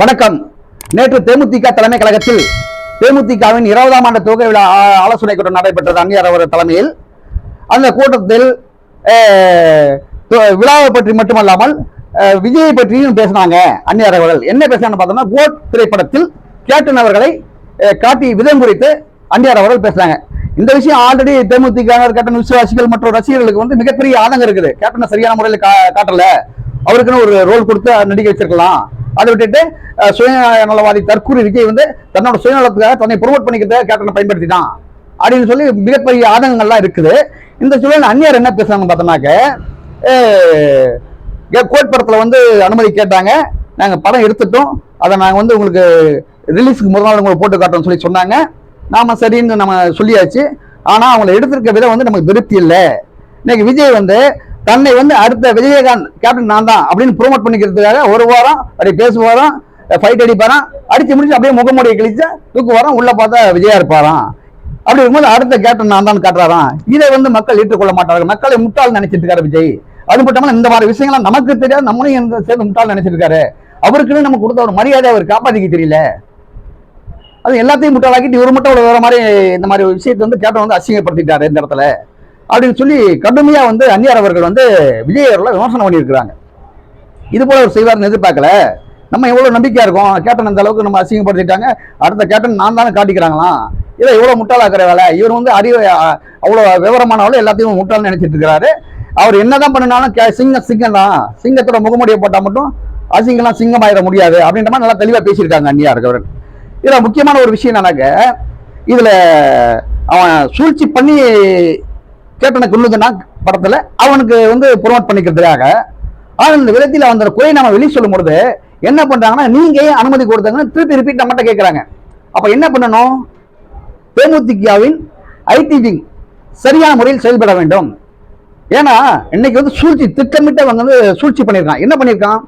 வணக்கம். நேற்று தேமுதிக தலைமை கழகத்தில் தேமுதிகவின் இருபதாம் ஆண்டு துவக்க விழா ஆலோசனை கூட்டம் நடைபெற்றது அந்நியர் அவர் தலைமையில். அந்த கூட்டத்தில் விழாவை பற்றி மட்டுமல்லாமல் விஜயை பற்றியும் பேசினாங்க அந்நியார் அவர்கள். என்ன பேசினான்னு பார்த்தோம்னா கோட் திரைப்படத்தில் கேப்டன் அவர்களை காட்டி விதம் குறித்து அந்நியார் அவர்கள் பேசுறாங்க இந்த விஷயம் ஆல்ரெடி தேமுதிக கேப்டன் விசுவாசிகள் மற்றும் ரசிகர்களுக்கு வந்து மிகப்பெரிய ஆதங்கம் இருக்குது. கேப்டனை சரியான முறையில் கா- காட்டல. அவருக்குன்னு ஒரு ரோல் கொடுத்து நடிக்க வச்சிருக்கலாம். அதை விட்டுட்டு சுயநலவாதி தற்கூரி விஜய் வந்து தன்னோட சுயநலத்துக்காக தன்னை ப்ரொமோட் பண்ணிக்கிறத கேப்டனை பயன்படுத்திட்டான். அப்படின்னு சொல்லி மிகப்பெரிய ஆதங்கங்கள்லாம் இருக்குது. இந்த சூழல் அந்நியர் என்ன பேசுறாங்க பார்த்தோம்னாக்க கோட் படத்தில் வந்து அனுமதி கேட்டாங்க. நாங்கள் படம் எடுத்துட்டோம். அதை நாங்கள் வந்து உங்களுக்கு ரிலீஸுக்கு முதல் நாள் உங்களுக்கு போட்டு காட்டுறோம்னு சொல்லி சொன்னாங்க. நாம் சரின்னு நம்ம சொல்லியாச்சு. ஆனால் அவங்களை எடுத்திருக்க விதம் வந்து நமக்கு திருப்தி இல்லை. இன்னைக்கு விஜய் வந்து தன்னை வந்து அடுத்த விஜயகாந்த் கேப்டன் நான் தான் அப்படின்னு ப்ரோமோட் பண்ணிக்கிறதுக்காக ஒரு வாரம் அப்படி பேசுவாராம் ஃபைட் அடிப்பாராம் அடிச்சு முடிச்சு அப்படியே முகமூடியை கிழிச்சு தூக்கு வாரம் உள்ள பார்த்தா விஜயா இருப்பாராம். அப்படி இருக்கும்போது அடுத்த கேப்டன் நான் தான் காட்டுறாராம். இதை வந்து மக்கள் ஏற்றுக்கொள்ள மாட்டார்கள். மக்களை முட்டாள் நினைச்சிட்டு இருக்காரு விஜய். அது மட்டும் இந்த மாதிரி விஷயங்கள்லாம் நமக்கு தெரியாது நம்மளையும் இந்த சேர்ந்து முட்டாள் நினைச்சிருக்காரு அவருக்குன்னு நம்ம கொடுத்த ஒரு மரியாதை அவர் காப்பாற்றிக்க தெரியல. அது எல்லாத்தையும் முட்டாளாக்கிட்டு இவர் மட்டும் ஒரு வேற மாதிரி இந்த மாதிரி விஷயத்தை வந்து கேப்டன் வந்து அசிங்கப்படுத்திட்டாரு இந்த இடத்துல. அப்படின்னு சொல்லி கடுமையா வந்து அந்நியார் அவர்கள் வந்து விஜய் அவர்களை விமர்சனம் பண்ணியிருக்கிறாங்க. இது போல அவர் செய்வார்னு எதிர்பார்க்கல. நம்ம எவ்வளோ நம்பிக்கையாக இருக்கோம்? கேப்டன் அந்த அளவுக்கு நம்ம அசிங்கப்படுத்திட்டாங்க. அடுத்த கேப்டன் நான் தானே காட்டிக்கிறாங்களாம். இதை எவ்வளோ முட்டாளாக்குற வேலை. இவர் வந்து அறிவு அவ்வளோ விவரமானவளோ எல்லாத்தையும் முட்டாள்னு நினைச்சிட்டு இருக்கிறாரு. அவர் என்னதான் பண்ணினாலும் கே- சிங்கம் சிங்கம் தான் சிங்கத்தோட முகமுடியை போட்டால் மட்டும் அசிங்கம்லாம் சிங்கம் ஆயிட முடியாது அப்படின்ற மாதிரி நல்லா தெளிவாக பேசியிருக்காங்க அந்நியா இருக்கவர் இதில் முக்கியமான ஒரு விஷயம் என்னன்னாக்க இதில் அவன் சூழ்ச்சி பண்ணி கேட்டனை கொள்ளுதுன்னா படத்துல அவனுக்கு வந்து ப்ரொமோட் பண்ணிக்கிறதுக்காக. ஆனால் இந்த விதத்தில் அந்த குறை நம்ம வெளியே சொல்லும் பொழுது என்ன பண்றாங்கன்னா நீங்க ஏன் அனுமதி கொடுத்தாங்கன்னு திருப்பி ரிப்பீட் நம்மகிட்ட கேட்கறாங்க அப்ப என்ன பண்ணணும்? தேமுதிகாவின் ஐடி விங் சரியான முறையில் செயல்பட வேண்டும். ஏன்னா இன்னைக்கு வந்து சூழ்ச்சி திட்டமிட்டு அவங்க வந்து சூழ்ச்சி பண்ணியிருக்கான். என்ன பண்ணியிருக்கான்?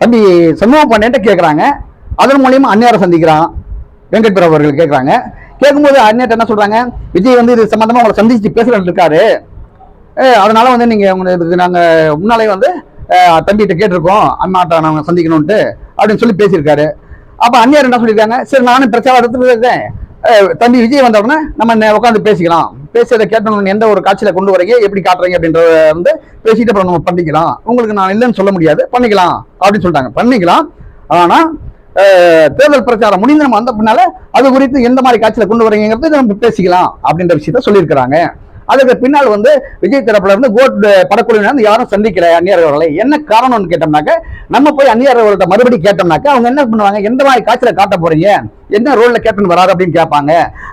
தம்பி சமூக பண்ணிட்டு கேட்குறாங்க அதன் மூலியமா அந்நியாரை சந்திக்கிறான். வெங்கட் பிரபு அவர்கள் கேட்குறாங்க கேட்கும்போது அந்நியர்ட்ட என்ன சொல்றாங்க? விஜய் வந்து இது சம்பந்தமா உங்களை சந்திச்சு பேசுறது இருக்காரு. அதனால வந்து நீங்க உங்களுக்கு நாங்க முன்னாலே வந்து தம்பிகிட்ட கேட்டிருக்கோம். அண்ணாட்ட நாங்க சந்திக்கணும்ட்டு அப்படின்னு சொல்லி பேசியிருக்காரு. அப்ப அந்நியார் என்ன சொல்லியிருக்காங்க? சரி நானும் பிரச்சாரம் எடுத்துட்டு இருக்கேன். தம்பி விஜய் வந்த உடனே நம்ம உட்காந்து பேசிக்கலாம். பேசுறத கேட்டணும் எந்த ஒரு காட்சியில கொண்டு வரீங்க? எப்படி காட்டுறீங்க? அப்படின்றத வந்து பேசிட்டு அப்புறம் நம்ம பண்ணிக்கலாம். உங்களுக்கு நான் இல்லைன்னு சொல்ல முடியாது. பண்ணிக்கலாம். அப்படின்னு சொல்லிட்டாங்க. பண்ணிக்கலாம். ஆனா தேர்தல் பிரச்சாரம் முடிந்து நம்ம வந்த பின்னால அது குறித்து எந்த மாதிரி காட்சியில கொண்டு வரீங்கிறது நம்ம பேசிக்கலாம் அப்படின்ற விஷயத்த சொல்லியிருக்கிறாங்க. அதுக்கு பின்னால் வந்து விஜய் தரப்புல இருந்து கோட் படக்குழுவினர் வந்து யாரும் சந்திக்கல அந்நியர் அவர்களை. என்ன காரணம்னு கேட்டோம்னாக்க நம்ம போய் அந்நியர் அவர்கள்ட்ட மறுபடியும் கேட்டோம்னாக்க அவங்க என்ன பண்ணுவாங்க எந்த மாதிரி காய்ச்சல காட்ட போறீங்க என்ன ரோல்ல கேப்டன் வராரு அப்படின்னு கேட்பாங்க.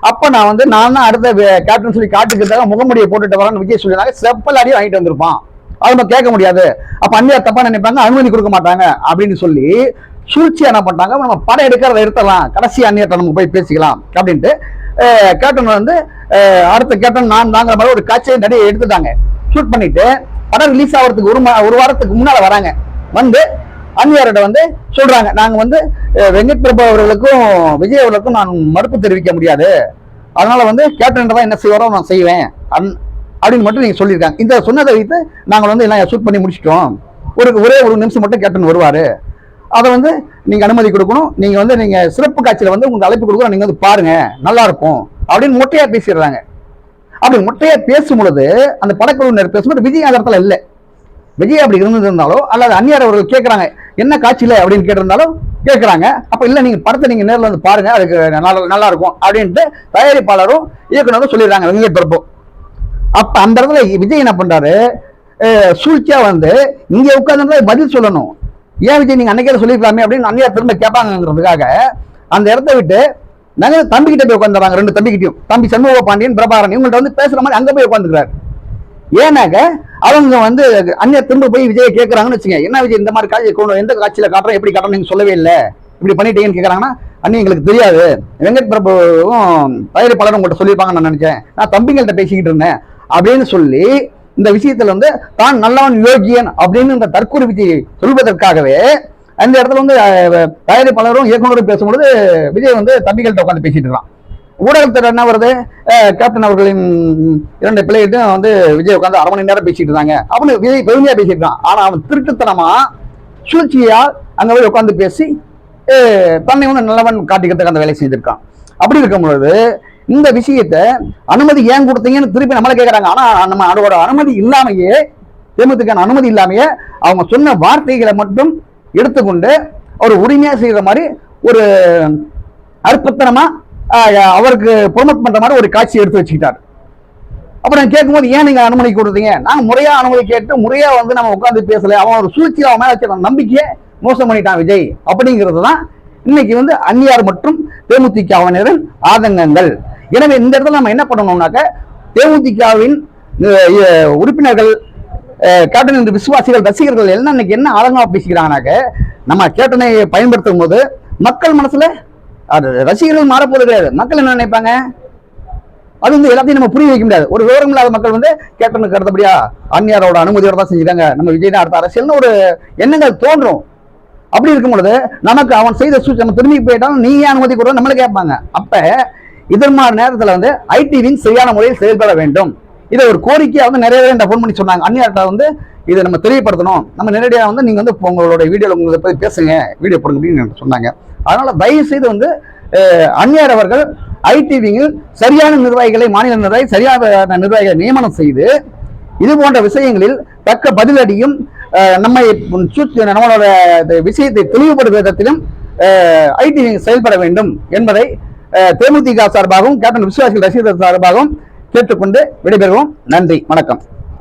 அப்ப நான் வந்து நான் தான் அடுத்த கேப்டன் சொல்லி காட்டுக்கிறதுக்காக முகமுடியை போட்டுட்டு வரேன்னு விஜய் சொல்லினாங்க செப்பல் அடி வாங்கிட்டு வந்திருப்பான். அது நம்ம கேட்க முடியாது. அப்ப அந்நியர் தப்பா நினைப்பாங்க அனுமதி கொடுக்க மாட்டாங்க அப்படின்னு சொல்லி சூழ்ச்சியா என்ன பண்ணிட்டாங்க? நம்ம படம் எடுக்கிறத எடுத்துடலாம் கடைசி அந்நியத்தை நம்ம போய் பேசிக்கலாம் அப்படின்ட்டு கேப்டன் வந்து அடுத்த கேப்டன் நான் தாங்கிற மாதிரி ஒரு காட்சியை நடிகை எடுத்துட்டாங்க. ஷூட் பண்ணிட்டு படம் ரிலீஸ் ஆகிறதுக்கு ஒரு மா- ஒரு வாரத்துக்கு முன்னால வராங்க. வந்து அந்நியார்கிட்ட வந்து சொல்றாங்க. நாங்கள் வந்து வெங்கட் பிரபு அவர்களுக்கும் விஜய் அவர்களுக்கும் நான் மறுப்பு தெரிவிக்க முடியாது. அதனால வந்து கேப்டன் தான் என்ன செய்வாரோ நான் செய்வேன். அன்- அப்படின்னு மட்டும் நீங்கள் சொல்லியிருக்காங்க. இந்த சொன்னதை வைத்து நாங்கள் வந்து எல்லாம் ஷூட் பண்ணி முடிச்சிட்டோம். ஒரு ஒரே ஒரு நிமிஷம் மட்டும் கேப்டன் வருவார். அதை வந்து நீங்கள் அனுமதி கொடுக்கணும். நீங்கள் வந்து நீங்கள் சிறப்பு காட்சியில் வந்து உங்களுக்கு அழைப்பு கொடுக்குறோம் நீங்கள் வந்து பாருங்கள் நல்லா இருக்கும் அப்படின்னு மொட்டையாக பேசிடுறாங்க. அப்படி மொட்டையாக பேசும் பொழுது அந்த படக்குழுவினர் பேசும்போது விஜய் அந்த இடத்துல இல்லை. விஜய் அப்படி இருந்திருந்தாலோ அல்லது அந்நியார் அவர்கள் கேட்குறாங்க என்ன காட்சியில் அப்படின்னு கேட்டிருந்தாலும் கேட்குறாங்க அப்போ இல்லை நீங்கள் படத்தை நீங்கள் நேரில் வந்து பாருங்கள் அதுக்கு நல்லா நல்லா இருக்கும் அப்படின்ட்டு தயாரிப்பாளரும் இயக்குனரும் சொல்லிடுறாங்க வெங்கட் பிரபு. அப்போ அந்த இடத்துல விஜய் என்ன பண்ணுறாரு சூழ்ச்சியாக வந்து இங்கே உட்காந்து பதில் சொல்லணும். ஏன் விஜய் நீங்கள் அன்னைக்கே சொல்லியிருக்கலாமே அப்படின்னு அந்நியார் திரும்ப கேட்பாங்கிறதுக்காக அந்த இடத்த விட்டு நாங்கள் தம்பிக்கிட்ட போய் உட்காந்துறாங்க ரெண்டு தம்பிக்கிட்டையும். தம்பி சண்முக பாண்டியன் பிரபாரன் இவங்கள்ட்ட வந்து பேசுற மாதிரி அங்கே போய் உட்காந்துக்கிறாரு ஏன்னாக்க அவங்க வந்து அந்நியர் திரும்ப போய் விஜயை கேட்குறாங்கன்னு வச்சுங்க என்ன விஜய் இந்த மாதிரி காட்சி கொண்டு எந்த காட்சியில் காட்டுறோம் எப்படி காட்டுறோம் நீங்கள் சொல்லவே இல்லை. இப்படி பண்ணிட்டீங்கன்னு கேட்கறாங்கன்னா அண்ணி எங்களுக்கு தெரியாது. வெங்கட் பிரபுவும் தயாரிப்பாளரும் உங்கள்கிட்ட சொல்லியிருப்பாங்கன்னு நான் நினச்சேன். நான் தம்பிங்கள்ட்ட பேசிக்கிட்டு இருந்தேன் அப்படின்னு சொல்லி இந்த விஷயத்துல வந்து தான் நல்லவன் யோகியன் அப்படின்னு இந்த தற்கொலை விஜய் சொல்வதற்காகவே அந்த இடத்துல வந்து தயாரிப்பாளரும் இயக்குனரும் பேசும்பொழுது விஜய் வந்து தம்பிகள்கிட்ட உட்காந்து பேசிட்டு இருக்கான். ஊடகத்தில் என்ன வருது? கேப்டன் அவர்களின் இரண்டு பிள்ளைகிட்டும் வந்து விஜய் உட்காந்து அரை மணி நேரம் பேசிட்டு இருந்தாங்க. அவனு விஜய் பெருமையாக பேசிட்டு இருக்கான். ஆனால் அவன் திருட்டுத்தனமா சூழ்ச்சியால் அங்கே போய் உட்காந்து பேசி தன்னை வந்து நல்லவன் காட்டிக்கிறதுக்கு அந்த வேலை செய்திருக்கான். அப்படி இருக்கும் பொழுது இந்த விஷயத்த அனுமதி ஏன் கொடுத்தீங்கன்னு திருப்பி நம்மளை கேட்கறாங்க ஆனா நம்ம அதோட அனுமதி இல்லாமையே தேமுதிகான அனுமதி இல்லாமையே அவங்க சொன்ன வார்த்தைகளை மட்டும் எடுத்துக்கொண்டு அவர் உரிமையாக செய்கிற மாதிரி ஒரு அற்பத்தனமா அவருக்கு ப்ரொமோட் பண்ணுற மாதிரி ஒரு காட்சி எடுத்து வச்சுக்கிட்டார். அப்புறம் கேட்கும்போது ஏன் நீங்கள் அனுமதி கொடுத்தீங்க? நாங்கள் முறையாக அனுமதி கேட்டு முறையாக வந்து நம்ம உட்காந்து பேசலை. அவன் ஒரு சூழ்ச்சியில் அவன் மேலே வச்சுருந்த நம்பிக்கையை மோசம் பண்ணிட்டான் விஜய். அப்படிங்கிறது தான் இன்னைக்கு வந்து அந்நியார் மற்றும் தேமுதிகவினரின் ஆதங்கங்கள். எனவே இந்த இடத்துல நம்ம என்ன பண்ணணும்னாக்க தேமுதிகவின் உறுப்பினர்கள் கேப்டன் என்று விசுவாசிகள் ரசிகர்கள் எல்லாம் இன்னைக்கு என்ன ஆதங்கமா பேசிக்கிறாங்கனாக்க நம்ம கேப்டனை பயன்படுத்தும் போது மக்கள் மனசுல அது ரசிகர்கள் மாறப்போது கிடையாது. மக்கள் என்ன நினைப்பாங்க? அது வந்து எல்லாத்தையும் நம்ம புரிய வைக்க முடியாது. ஒரு விவரம் இல்லாத மக்கள் வந்து கேப்டனுக்கு அடுத்தபடியா அந்நியாரோட அனுமதியோட தான் செஞ்சுட்டாங்க நம்ம விஜய் தான் அடுத்த அரசியல்னு ஒரு எண்ணங்கள் தோன்றும். அப்படி இருக்கும் பொழுது நமக்கு அவன் செய்த சூழ்ச்சி நம்ம திரும்பி போயிட்டாலும் நீ ஏன் அனுமதி கொடுற நம்மளை கேட்பாங்க. அப்ப இதன் மாதிரி நேரத்தில் வந்து ஐடி விங் சரியான முறையில் செயல்பட வேண்டும். இதை ஒரு கோரிக்கையாக வந்து நிறைய பேர் இந்த ஃபோன் பண்ணி சொன்னாங்க. அந்நியார்கிட்ட வந்து இதை நம்ம தெரியப்படுத்தணும். நம்ம நேரடியாக வந்து நீங்கள் வந்து உங்களோட வீடியோவில் உங்களை போய் பேசுங்க. வீடியோ போடுங்க அப்படின்னு சொன்னாங்க. அதனால் தயவு செய்து வந்து அந்நியார் அவர்கள் ஐடிவியில் சரியான நிர்வாகிகளை மாநில நிர்வாகி சரியான நிர்வாகிகளை நியமனம் செய்து இது போன்ற விஷயங்களில் தக்க பதிலடியும் நம்மை நம்மளோட விஷயத்தை தெளிவுபடுத்தும் விதத்திலும் ஐடி செயல்பட வேண்டும் என்பதை தேமுதிக சார்பாகவும் கேப்டன் விஸ்வாசிகள் ரசிகர்கள் சார்பாகவும் கேட்டுக்கொண்டு விடைபெறுவோம். நன்றி வணக்கம்.